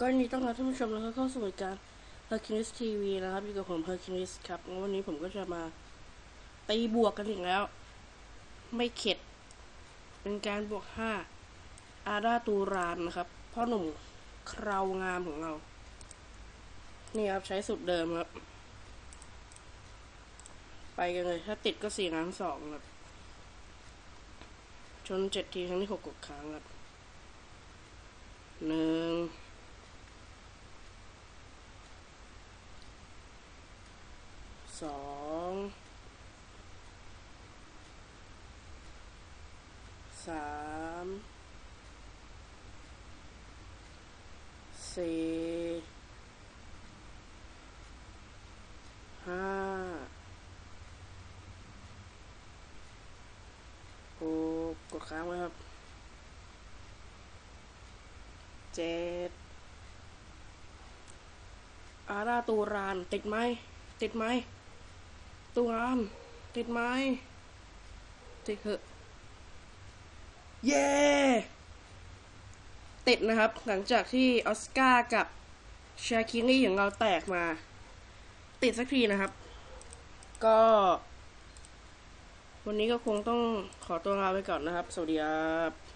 ก็นดีต้อนรับท่านผู้ชมแล้วก็เข้าสู่รายการ Hercules TV นะครับอยู่กับผม Hercules ครับวันนี้ผมก็จะมาตีบวกกันอีกแล้ว ไม่เข็ด เป็นการบวก5อาดาตูรานนะครับพ่อหนุ่มคราวงามของเรา นี่ครับใช้สุดเดิมครับ ไปกันเลย ถ้าติดก็สี่ครั้งสองครับชนเจ็ดทีครั้งที่หกกดค้งครับหนึ่ง สองสามสี่ห้าหกกดค้างไว้ครับเจ็ดอาราตูรานติดไหมติดไหม ตัวอามติดไหมติดเถอะเย้ติดนะครับ หลังจากที่ออสการ์กับชาคินี่ของเราแตกมา ติดสักทีนะครับ ก็ วันนี้ก็คงต้องขอตัวลาไปก่อนนะครับ สวัสดีครับ